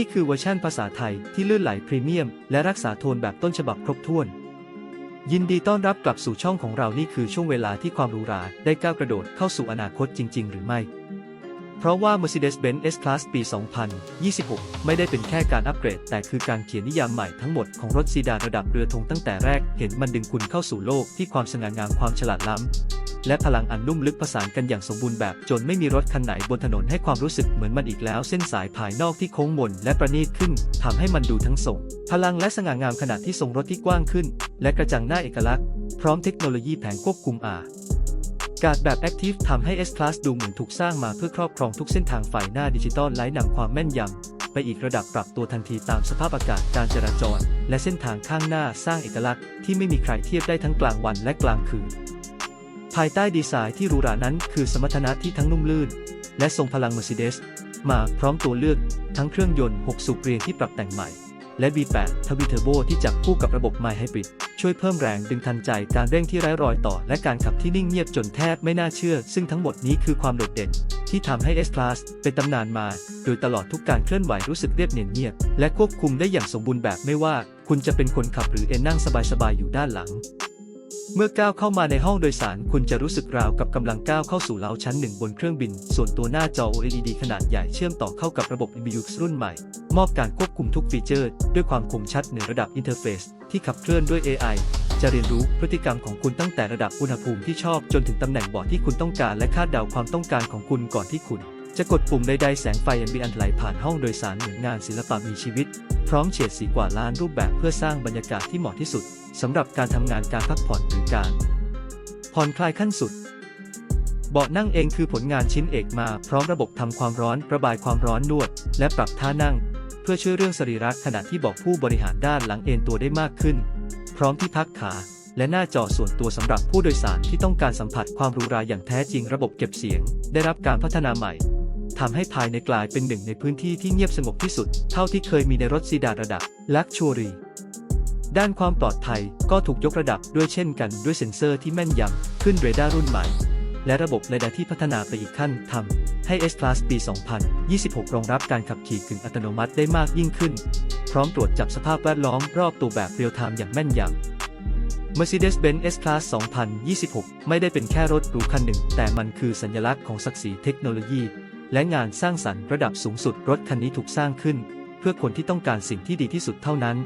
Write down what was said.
ี่คือเวอร์ชันภาษาไทยที่ลื่นไหลพรีเมียม และรักษาโทนแบบต้นฉบับครบถ้วน ยินดีต้อนรับกลับสู่ช่องของเรานี่คือช่วงเวลาที่ความหรูหราได้ก้าวกระโดดเข้าสู่อนาคตจริง ๆ หรือไม่ เพราะว่า Mercedes-Benz S-Class ปี 2026 ไม่ได้เป็นแค่การอัปเกรด แต่คือการเขียนนิยามใหม่ทั้งหมดของรถซีดานระดับเรือธงตั้งแต่แรก เห็นมันดึงคุณเข้าสู่โลกที่ความสง่างามความฉลาดล้ำ และพลังอันนุ่มลึกผสานกันอย่างสมบูรณ์แบบจนไม่มีรถคันไหนบนถนนให้ความรู้สึกเหมือนมันอีกแล้ว เส้นสายภายนอกที่โค้งมนและประณีตขึ้นทำให้มันดูทั้งส่ง พลังและสง่างามขณะที่ทรงรถที่กว้างขึ้น และกระจังหน้าเอกลักษณ์ พร้อมเทคโนโลยีแผงควบคุมอาการแบบ Active ทำให้ S-Class ดูเหมือนถูกสร้างมาเพื่อครอบครองทุกเส้นทางไฟหน้าดิจิตอลไร้นำความแม่นยำ ไปอีกระดับปรับตัวทันทีตามสภาพอากาศการจราจร และเส้นทางข้างหน้าสร้างเอกลักษณ์ที่ไม่มีใครเทียบได้ทั้งกลางวันและกลางคืน ภายใต้ดีไซน์ที่หรูหรานั้นคือสมรรถนะที่ทั้งนุ่มลื่น และทรงพลัง Mercedes มาพร้อมตัวเลือกทั้งเครื่องยนต์ 6 สูบเรียงที่ปรับแต่งใหม่ และ V8 ทวีเทอร์โบที่จับคู่กับระบบ My Hybrid ช่วยเพิ่มแรงดึงทันใจการเร่งที่ไร้รอยต่อ และการขับที่นิ่งเงียบจนแทบไม่น่าเชื่อ ซึ่งทั้งหมดนี้คือความโดดเด่น ที่ทำให้ S-Class เป็นตำนานมา โดยตลอดทุกการเคลื่อนไหวรู้สึกเรียบเนียนเงียบ และควบคุมได้อย่างสมบูรณ์แบบไม่ว่า คุณจะเป็นคนขับหรือเอนนั่งสบายๆอยู่ด้านหลัง เมื่อก้าวเข้ามาในห้องโดยสารคุณจะรู้สึกราวกับกำลังก้าวเข้าสู่เล้าชั้นหนึ่งบนเครื่องบิน ส่วนตัวหน้าจอ OLED ขนาดใหญ่เชื่อมต่อเข้ากับระบบ MBUX รุ่นใหม่ มอบการควบคุมทุกฟีเจอร์ ด้วยความคมชัดเหนือระดับอินเทอร์เฟซที่ขับเคลื่อนด้วย AI จะเรียนรู้พฤติกรรมของคุณตั้งแต่ระดับอุณหภูมิที่ชอบจนถึงตำแหน่งเบาะที่คุณต้องการและคาดเดาความต้องการของคุณก่อนที่คุณ จะกดปุ่มใดๆแสงไฟ ambient ไหลผ่านห้องโดยสารเหมือนงานศิลปะมีชีวิต พร้อมเฉดสีกว่าล้านรูปแบบเพื่อสร้างบรรยากาศที่เหมาะที่สุดสำหรับการทำงานการพักผ่อนหรือการผ่อนคลายขั้นสุด เบาะนั่งเองคือผลงานชิ้นเอกมาพร้อมระบบทำความร้อนระบายความร้อนนวด และปรับท่านั่ง เพื่อช่วยเรื่องสรีระขณะที่บอกผู้บริหารด้านหลังเอนตัวได้มากขึ้น พร้อมที่พักขาและหน้าจอส่วนตัวสำหรับผู้โดยสารที่ต้องการสัมผัสความรูราอย่างแท้จริงระบบเก็บเสียง ได้รับการพัฒนาใหม่ ทำให้ภายในกลายเป็นหนึ่งในพื้นที่ที่เงียบสงบที่สุด เท่าที่เคยมีในรถซีดานระดับลักชัวรีด้านความปลอดภัยก็ถูกยกระดับด้วยเช่นกันด้วยเซ็นเซอร์ที่แม่นยำขึ้นเรดาร์รุ่นใหม่ และระบบเรดาร์ที่พัฒนาไปอีกขั้นทำให้ S-Class ปี 2026 รองรับการขับขี่กึ่งอัตโนมัติได้มากยิ่งขึ้น พร้อมตรวจจับสภาพแวดล้อมรอบตัวแบบเรียลไทม์อย่างแม่นยำ Mercedes-Benz S-Class 2026 ไม่ได้เป็นแค่รถหรูคันหนึ่ง แต่มันคือสัญลักษณ์ของศักดิ์ศรีเทคโนโลยี และงานสร้างสรรค์ระดับสูงสุดรถคันนี้ถูกสร้างขึ้น เพื่อคนที่ต้องการสิ่งที่ดีที่สุดเท่านั้น